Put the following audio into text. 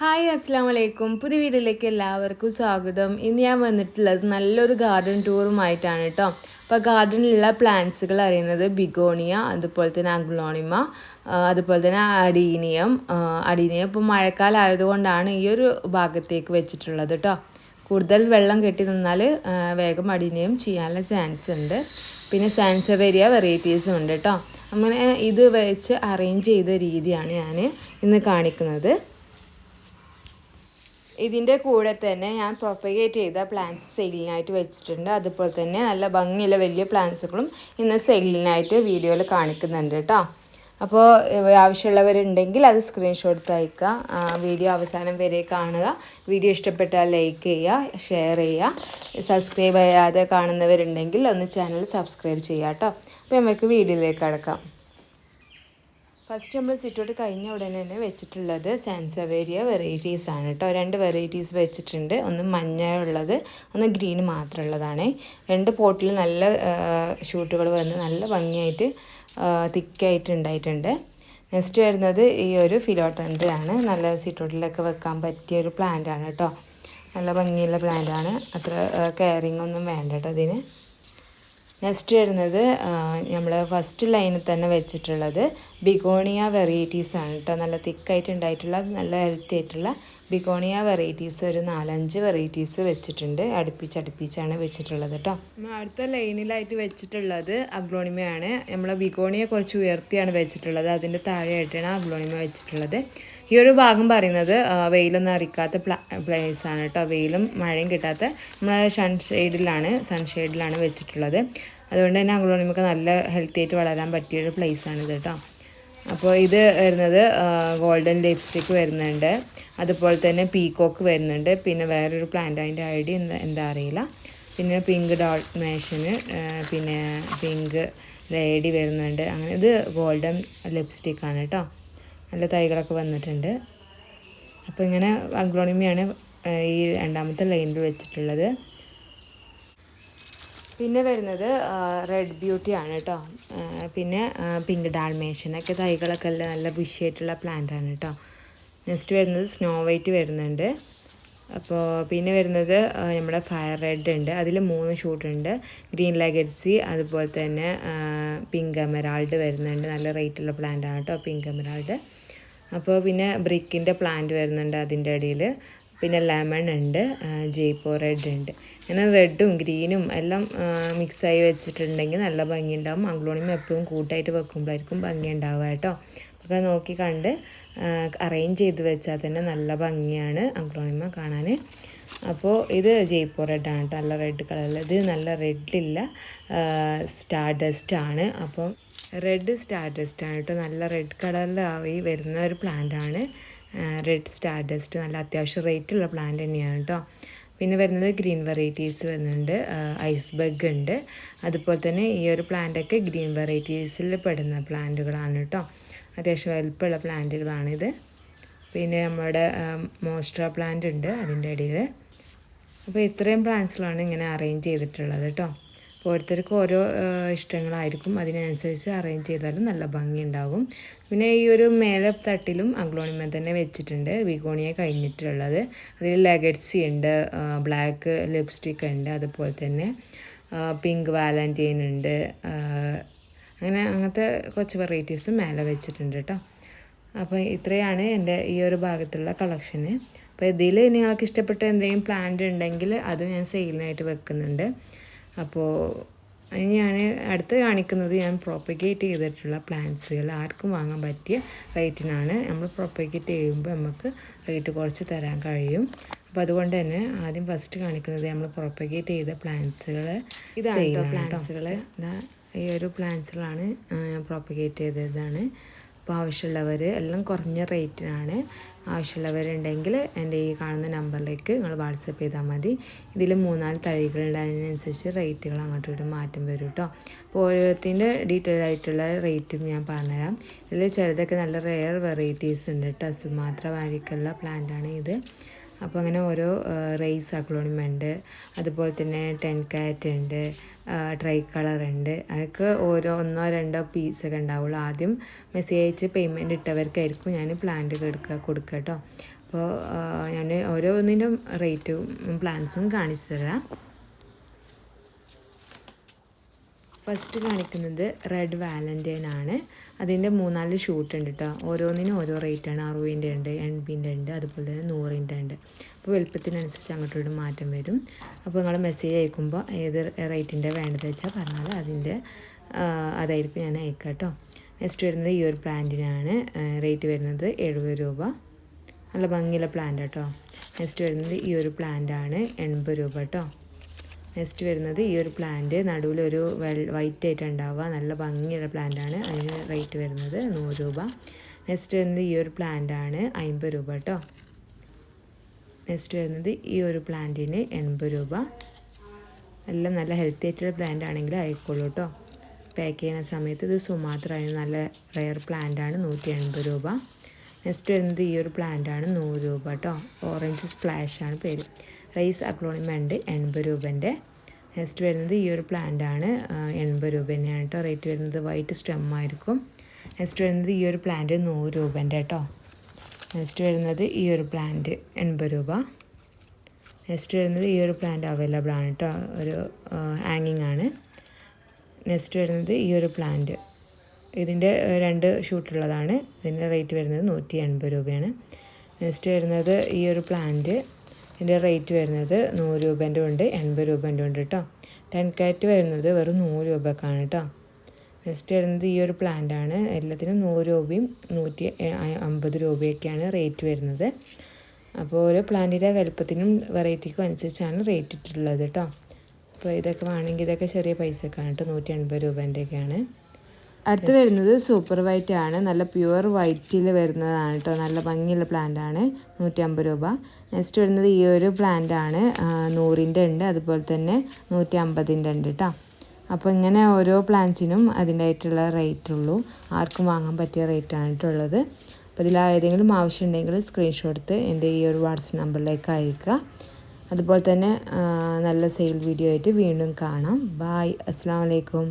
Hi അസ്സാം വലൈക്കും പുതിയ വീട്ടിലേക്ക് എല്ലാവർക്കും സ്വാഗതം. ഇന്ന് ഞാൻ വന്നിട്ടുള്ളത് നല്ലൊരു ഗാർഡൻ ടൂറുമായിട്ടാണ് കേട്ടോ അപ്പോൾ ഗാർഡനിലുള്ള പ്ലാന്റ്സുകൾ അറിയുന്നത് ബിഗോണിയ അതുപോലെ തന്നെ അഗ്ലോണിമ അതുപോലെ തന്നെ അഡീനിയം അഡീനിയം ഇപ്പോൾ മഴക്കാലം ആയതുകൊണ്ടാണ് ഈ ഒരു ഭാഗത്തേക്ക് വെച്ചിട്ടുള്ളത് കേട്ടോ കൂടുതൽ വെള്ളം കെട്ടി നിന്നാൽ വേഗം അഡീനിയം ചെയ്യാനുള്ള ചാൻസ് ഉണ്ട്. പിന്നെ സാൻസവേരിയ വെറൈറ്റീസും ഉണ്ട് കേട്ടോ അങ്ങനെ ഇത് വെച്ച് അറേഞ്ച് ചെയ്ത രീതിയാണ് ഞാൻ ഇന്ന് കാണിക്കുന്നത്. ഇതിന്റെ കൂടെ തന്നെ ഞാൻ പ്രൊപ്പഗേറ്റ് ചെയ്ത പ്ലാന്റ്സ് സെയിലിനായിട്ട് വെച്ചിട്ടുണ്ട്. അതുപോലെ തന്നെ നല്ല ഭംഗിയുള്ള വലിയ പ്ലാന്റ്സുകളും ഇന്ന് സെയിലിനായിട്ട് വീഡിയോയിൽ കാണിക്കുന്നുണ്ട് കേട്ടോ. അപ്പോൾ ആവശ്യമുള്ളവരുണ്ടെങ്കിൽ അത് സ്ക്രീൻഷോട്ട് അയക്കുക വീഡിയോ അവസാനം വരെ കാണുക. വീഡിയോ ഇഷ്ടപ്പെട്ടാൽ ലൈക്ക് ചെയ്യുക ഷെയർ ചെയ്യുക. സബ്സ്ക്രൈബ് ചെയ്യാതെ കാണുന്നവരുണ്ടെങ്കിൽ ഒന്ന് ചാനൽ സബ്സ്ക്രൈബ് ചെയ്യുക കേട്ടോ. അപ്പോൾ നമുക്ക് വീഡിയോയിലേക്ക് കടക്കാം. ഫസ്റ്റ് നമ്മൾ സിറ്റോട്ട് കഴിഞ്ഞ ഉടനെ തന്നെ വെച്ചിട്ടുള്ളത് സാൻസവേരിയ വെറൈറ്റീസ് ആണ് കേട്ടോ. രണ്ട് വെറൈറ്റീസ് വെച്ചിട്ടുണ്ട്. ഒന്ന് മഞ്ഞ ഉള്ളത് ഒന്ന് ഗ്രീൻ മാത്രമുള്ളതാണ്. രണ്ട് പോട്ടിൽ നല്ല ഷൂട്ടുകൾ വന്ന് നല്ല ഭംഗിയായിട്ട് തിക്കായിട്ട് ഉണ്ടായിട്ടുണ്ട്. നെക്സ്റ്റ് വരുന്നത് ഈ ഒരു ഫിലോട്ടന്റെ ആണ്. നല്ല സിറ്റോട്ടിലൊക്കെ വെക്കാൻ പറ്റിയ ഒരു പ്ലാന്റ് ആണ് കേട്ടോ. നല്ല ഭംഗിയുള്ള പ്ലാന്റ് ആണ്. അത്ര കെയറിങ് ഒന്നും വേണ്ട കേട്ടോ അതിന്. നെക്സ്റ്റ് വരുന്നത് നമ്മൾ ഫസ്റ്റ് ലൈനിൽ തന്നെ വെച്ചിട്ടുള്ളത് ബിഗോണിയ വെറൈറ്റീസ് ആണ് കേട്ടോ നല്ല തിക്കായിട്ട് ഉണ്ടായിട്ടുള്ള നല്ല ഹെൽത്തി ആയിട്ടുള്ള ബിഗോണിയ വെറൈറ്റീസ് ഒരു നാലഞ്ച് വെറൈറ്റീസ് വെച്ചിട്ടുണ്ട്. അടുപ്പിച്ച് അടുപ്പിച്ചാണ് വെച്ചിട്ടുള്ളത് കേട്ടോ അടുത്ത ലൈനിലായിട്ട് വെച്ചിട്ടുള്ളത് അഗ്ലോണിമയാണ്. നമ്മളെ ബിഗോണിയെ കുറച്ച് ഉയർത്തിയാണ് വെച്ചിട്ടുള്ളത്. അതിന്റെ താഴെയായിട്ടാണ് അഗ്ലോണിമ വെച്ചിട്ടുള്ളത്. ഈ ഒരു ഭാഗം പറയുന്നത് വെയിലൊന്നും അറിയിക്കാത്ത പ്ലാ പ്ലേസ് ആണ് കേട്ടോ വെയിലും മഴയും കിട്ടാത്ത നമ്മൾ സൺഷെയ്ഡിലാണ് സൺഷെയ്ഡിലാണ് വെച്ചിട്ടുള്ളത്. അതുകൊണ്ട് തന്നെ അഗ്ലോണിമൊക്കെ നല്ല ഹെൽത്തി ആയിട്ട് വളരാൻ പറ്റിയൊരു പ്ലേസ് ആണിത് കേട്ടോ അപ്പോൾ ഇത് വരുന്നത് ഗോൾഡൻ ലിപ്സ്റ്റിക്ക് വരുന്നുണ്ട്. അതുപോലെ തന്നെ പീകോക്ക് വരുന്നുണ്ട്. പിന്നെ വേറൊരു പ്ലാന്റ് അതിന്റെ ഐഡി എന്താ എന്താ അറിയില്ല. പിന്നെ പിങ്ക് ഡോൾമേഷന് പിന്നെ പിങ്ക് ലേഡി വരുന്നുണ്ട്. അങ്ങനെ ഇത് ഗോൾഡൻ ലിപ്സ്റ്റിക്കാണ് കേട്ടോ നല്ല തൈകളൊക്കെ വന്നിട്ടുണ്ട്. അപ്പോൾ ഇങ്ങനെ അഗ്രോണിമിയാണ് ഈ രണ്ടാമത്തെ ലൈനിൽ വെച്ചിട്ടുള്ളത്. പിന്നെ വരുന്നത് റെഡ് ബ്യൂട്ടി ആണ് കേട്ടോ പിന്നെ പിങ്ക് ഡാൽമേഷനൊക്കെ തൈകളൊക്കെ നല്ല നല്ല ബുഷിയായിട്ടുള്ള ആണ് കേട്ടോ നെക്സ്റ്റ് വരുന്നത് സ്നോ വൈറ്റ് വരുന്നുണ്ട്. അപ്പോൾ പിന്നെ വരുന്നത് നമ്മുടെ ഫയർ റെഡ് ഉണ്ട്. അതിൽ മൂന്ന് ഷൂട്ട് ഉണ്ട്. ഗ്രീൻ ലഗറ്റ്സി അതുപോലെ തന്നെ പിങ്ക് എമറാൾഡ് വരുന്നുണ്ട്. നല്ല റേറ്റുള്ള പ്ലാന്റ് ആണ് കേട്ടോ പിങ്ക് എമറാൾഡ് അപ്പോൾ പിന്നെ ബ്രിക്കിന്റെ പ്ലാന്റ് വരുന്നുണ്ട് അതിന്റെ ഇടയിൽ പിന്നെ ലെമൺ ഉണ്ട് ജയ്പോ റെഡ് ഉണ്ട്. അങ്ങനെ റെഡും ഗ്രീനും എല്ലാം മിക്സായി വെച്ചിട്ടുണ്ടെങ്കിൽ നല്ല ഭംഗി ഉണ്ടാവും അഗ്ലോണിമ എപ്പോഴും കൂട്ടായിട്ട് വെക്കുമ്പോഴായിരിക്കും ഭംഗി ഉണ്ടാവുക കേട്ടോ. അപ്പോൾ നോക്കി കണ്ട് അറേഞ്ച് ചെയ്ത് വെച്ചാൽ തന്നെ നല്ല ഭംഗിയാണ് അഗ്ലോണിമ കാണാൻ. അപ്പോൾ ഇത് ജയ്പൂർ റെഡാണ് നല്ല റെഡ് കളറിൽ ഇത് നല്ല റെഡില്ല സ്റ്റാർ ഡസ്റ്റ് ആണ്. അപ്പോൾ റെഡ് സ്റ്റാർ ഡസ്റ്റ് ആണ് കേട്ടോ. നല്ല റെഡ് കളറിലായി വരുന്ന ഒരു പ്ലാന്റ് ആണ്. റെഡ് സ്റ്റാർഡസ്റ്റ് നല്ല അത്യാവശ്യം റേറ്റുള്ള പ്ലാന്റ് തന്നെയാണ് കേട്ടോ പിന്നെ വരുന്നത് ഗ്രീൻ വെറൈറ്റീസ് വരുന്നുണ്ട്. ഐസ് ബഗ് ഉണ്ട്. അതുപോലെ തന്നെ ഈ ഒരു പ്ലാന്റൊക്കെ ഗ്രീൻ വെറൈറ്റീസിൽ പെടുന്ന പ്ലാന്റുകളാണ് കേട്ടോ അത്യാവശ്യം വലുപ്പമുള്ള പ്ലാന്റുകളാണിത് പിന്നെ നമ്മുടെ മോസ്റ്റർ പ്ലാന്റ് ഉണ്ട് അതിന്റെ ഇടയിൽ അപ്പോൾ ഇത്രയും പ്ലാന്റ്സുകളാണ് ഇങ്ങനെ അറേഞ്ച് ചെയ്തിട്ടുള്ളത് കേട്ടോ ഓരോരുത്തർക്കും ഓരോ ഇഷ്ടങ്ങളായിരിക്കും. അതിനനുസരിച്ച് അറേഞ്ച് ചെയ്താലും നല്ല ഭംഗി ഉണ്ടാകും പിന്നെ ഈ ഒരു മേലെ തട്ടിലും അഗ്ലോണിമ തന്നെ വെച്ചിട്ടുണ്ട്. വിഗോണിയ കഴിഞ്ഞിട്ടുള്ളത്. അതിൽ ലെഗറ്റ്സി ഉണ്ട്. ബ്ലാക്ക് ലിപ്സ്റ്റിക് ഉണ്ട്. അതുപോലെ തന്നെ പിങ്ക് വാലന്റൈൻ ഉണ്ട്. അങ്ങനെ അങ്ങനത്തെ കുറച്ച് വെറൈറ്റീസും മേലെ വെച്ചിട്ടുണ്ട് കേട്ടോ അപ്പോൾ ഇത്രയാണ് എന്റെ ഈ ഒരു ഭാഗത്തുള്ള കളക്ഷന് അപ്പോൾ ഇതിൽ നിങ്ങൾക്ക് ഇഷ്ടപ്പെട്ട എന്തെങ്കിലും പ്ലാന്റ് ഉണ്ടെങ്കിൽ അത് ഞാൻ സെയിലിനായിട്ട് വെക്കുന്നുണ്ട്. അപ്പോൾ ഞാൻ അടുത്ത് കാണിക്കുന്നത് ഞാൻ പ്രൊപ്പഗേറ്റ് ചെയ്തിട്ടുള്ള പ്ലാന്റ്സുകൾ ആർക്കും വാങ്ങാൻ പറ്റിയ റേറ്റിനാണ് നമ്മൾ പ്രൊപ്പഗേറ്റ് ചെയ്യുമ്പോൾ നമുക്ക് റേറ്റ് കുറച്ച് തരാൻ കഴിയും. അപ്പോൾ അതുകൊണ്ട് തന്നെ ആദ്യം ഫസ്റ്റ് കാണിക്കുന്നത് നമ്മൾ പ്രൊപ്പഗേറ്റ് ചെയ്ത പ്ലാന്റ്സുകൾ ഇതാണ് പ്ലാന്റ്സുകൾ ഈ ഒരു പ്ലാന്റ്സുകളാണ് ഞാൻ പ്രൊപ്പഗേറ്റ് ചെയ്തതാണ്. അപ്പോൾ ആവശ്യമുള്ളവർ എല്ലാം കുറഞ്ഞ റേറ്റിനാണ് ആവശ്യമുള്ളവരുണ്ടെങ്കിൽ എന്റെ ഈ കാണുന്ന നമ്പറിലേക്ക് നിങ്ങൾ വാട്സപ്പ് ചെയ്താൽ മതി. ഇതിൽ മൂന്നാൽ തഴികൾ അതിനനുസരിച്ച് റേറ്റുകൾ അങ്ങോട്ടും ഇങ്ങോട്ടും മാറ്റം വരും കേട്ടോ. അപ്പോൾ ഓരോത്തിന്റെ ഡീറ്റെയിൽ ആയിട്ടുള്ള റേറ്റും ഞാൻ പറഞ്ഞുതരാം. ഇതിൽ ചിലതൊക്കെ നല്ല റെയർ വെറൈറ്റീസ് ഉണ്ട് കേട്ടോ. സുമാത്ര വാരിക്കുള്ള പ്ലാന്റാണ് ഇത്. അപ്പോൾ അങ്ങനെ ഓരോ റേസ് അക്ലോണിമുണ്ട് അതുപോലെ തന്നെ ടെൻ കാറ്റ് ഉണ്ട്. ട്രൈ കളർ ഉണ്ട്. അതൊക്കെ ഓരോ ഒന്നോ രണ്ടോ പീസൊക്കെ ഉണ്ടാവുള്ളൂ. ആദ്യം മെസ്സേജ് അയച്ച് പേയ്മെന്റ് ഇട്ടവർക്കായിരിക്കും ഞാൻ പ്ലാന്റ് എടുക്കുക കൊടുക്കുക കേട്ടോ അപ്പോൾ ഞാൻ ഓരോന്നിന്റെ റേറ്റും പ്ലാൻസും കാണിച്ചു തരാം. ഫസ്റ്റ് കാണിക്കുന്നത് റെഡ് വാലന്റൈൻ ആണ്. അതിന്റെ മൂന്നാൽ ഷൂട്ട് ഉണ്ട് കേട്ടോ ഓരോന്നിനും ഓരോ റേറ്റാണ് അറുപതിന്റെ ഉണ്ട് എൺപതിന്റെ ഉണ്ട് അതുപോലെ തന്നെ നൂറിന്റെ ഉണ്ട്. അപ്പോൾ വലുപ്പത്തിനനുസരിച്ച് അങ്ങോട്ടോട്ട് മാറ്റം വരും. അപ്പോൾ നിങ്ങൾ മെസ്സേജ് അയക്കുമ്പോൾ ഏത് റേറ്റിന്റെ വേണ്ടത് വെച്ചാൽ പറഞ്ഞാൽ അതിന്റെ അതായിരിക്കും ഞാൻ അയക്കാം കേട്ടോ നെക്സ്റ്റ് വരുന്നത് ഈ ഒരു പ്ലാന്റിനാണ് റേറ്റ് വരുന്നത് എഴുപത് രൂപ. നല്ല ഭംഗിയുള്ള പ്ലാന്റ് കേട്ടോ നെക്സ്റ്റ് വരുന്നത് ഈ ഒരു പ്ലാന്റ് ആണ് എൺപത് രൂപ കേട്ടോ നെക്സ്റ്റ് വരുന്നത് ഈ ഒരു പ്ലാന്റ് നടുവിലൊരു വെൽ വൈറ്റ് ആയിട്ട് ഉണ്ടാവുക നല്ല ഭംഗിയുള്ള പ്ലാന്റാണ് അതിന് റേറ്റ് വരുന്നത് നൂറ് രൂപ. നെക്സ്റ്റ് വരുന്നത് ഈ ഒരു പ്ലാന്റാണ് അമ്പത് രൂപ കേട്ടോ നെക്സ്റ്റ് വരുന്നത് ഈ ഒരു പ്ലാന്റിന് എൺപത് രൂപ. എല്ലാം നല്ല ഹെൽത്തി ആയിട്ടുള്ള പ്ലാന്റ് ആണെങ്കിൽ ആയിക്കോളൂ കേട്ടോ പാക്ക് ചെയ്യുന്ന സമയത്ത് ഇത് സുമാത്ര നല്ല റയർ പ്ലാന്റ് ആണ്. നൂറ്റി എൺപത് രൂപ. നെക്സ്റ്റ് വരുന്നത് ഈ ഒരു പ്ലാന്റാണ് നൂറ് രൂപ കേട്ടോ ഓറഞ്ച് സ്പ്ലാഷ് ആണ് പേര്. റൈസ് മണ്ട് എൺപത് രൂപേന്റെ. നെക്സ്റ്റ് വരുന്നത് ഈ ഒരു പ്ലാന്റാണ് എൺപത് രൂപ തന്നെയാണ് കേട്ടോ റേറ്റ് വരുന്നത് വൈറ്റ് സ്റ്റെം ആയിരിക്കും. നെക്സ്റ്റ് വരുന്നത് ഈ ഒരു പ്ലാന്റ് നൂറ് രൂപേന്റെ കേട്ടോ നെക്സ്റ്റ് വരുന്നത് ഈ ഒരു പ്ലാന്റ് എൺപത് രൂപ. നെക്സ്റ്റ് വരുന്നത് ഈ ഒരു പ്ലാന്റ് അവൈലബിൾ ആണ് കേട്ടോ ഒരു ഹാങ്ങിങ് ആണ്. നെക്സ്റ്റ് വരുന്നത് ഈ ഒരു പ്ലാന്റ് ഇതിന്റെ രണ്ട് ഷൂട്ടുള്ളതാണ്. ഇതിന്റെ റേറ്റ് വരുന്നത് നൂറ്റി എൺപത് രൂപയാണ്. നെക്സ്റ്റ് വരുന്നത് ഈ ഒരു പ്ലാന്റ്. ഇതിന്റെ റേറ്റ് വരുന്നത് നൂറ് രൂപേന്റെ ഉണ്ട് എൺപത് രൂപേന്റെ ഉണ്ട് കേട്ടോ ടെൻ കാറ്റ് വരുന്നത് വെറും നൂറ് രൂപക്കാണ് കേട്ടോ നെക്സ്റ്റ് വരുന്നത് ഈ ഒരു പ്ലാന്റ് ആണ് എല്ലാത്തിനും നൂറ് രൂപയും നൂറ്റി അമ്പത് രൂപയൊക്കെയാണ് റേറ്റ് വരുന്നത്. അപ്പോൾ ഓരോ പ്ലാന്റിന്റെ വലുപ്പത്തിനും വെറൈറ്റിക്കും അനുസരിച്ചാണ് റേറ്റ് ഇട്ടിട്ടുള്ളത് കേട്ടോ അപ്പോൾ ഇതൊക്കെ വേണമെങ്കിൽ ഇതൊക്കെ ചെറിയ പൈസക്കാണ് കേട്ടോ നൂറ്റി എൺപത് രൂപേന്റെയൊക്കെയാണ്. അടുത്ത് വരുന്നത് സൂപ്പർ വൈറ്റ് ആണ്. നല്ല പ്യുവർ വൈറ്റിൽ വരുന്നതാണ് കേട്ടോ നല്ല ഭംഗിയുള്ള പ്ലാന്റ് ആണ്. നൂറ്റി അമ്പത് രൂപ. നെക്സ്റ്റ് വരുന്നത് ഈ ഒരു പ്ലാന്റ് ആണ്. നൂറിന്റെ ഉണ്ട്. അതുപോലെ തന്നെ നൂറ്റി അമ്പതിന്റെ ഉണ്ട് കേട്ടോ അപ്പോൾ ഇങ്ങനെ ഓരോ പ്ലാന്റ്സിനും അതിന്റെതായിട്ടുള്ള റേറ്റ് ഉള്ളൂ. ആർക്കും വാങ്ങാൻ പറ്റിയ റേറ്റ് ആണ് കേട്ടോ ഉള്ളത്. അപ്പോൾ ഇതിൽ ഏതെങ്കിലും ആവശ്യമുണ്ടെങ്കിൽ സ്ക്രീൻഷോട്ട് എടുത്ത് എന്റെ ഈ ഒരു വാട്സപ്പ് നമ്പറിലേക്ക് അയക്കുക അതുപോലെ തന്നെ നല്ല സെയിൽ വീഡിയോ ആയിട്ട് വീണ്ടും കാണാം. ബായ് അസ്സാം വലൈക്കും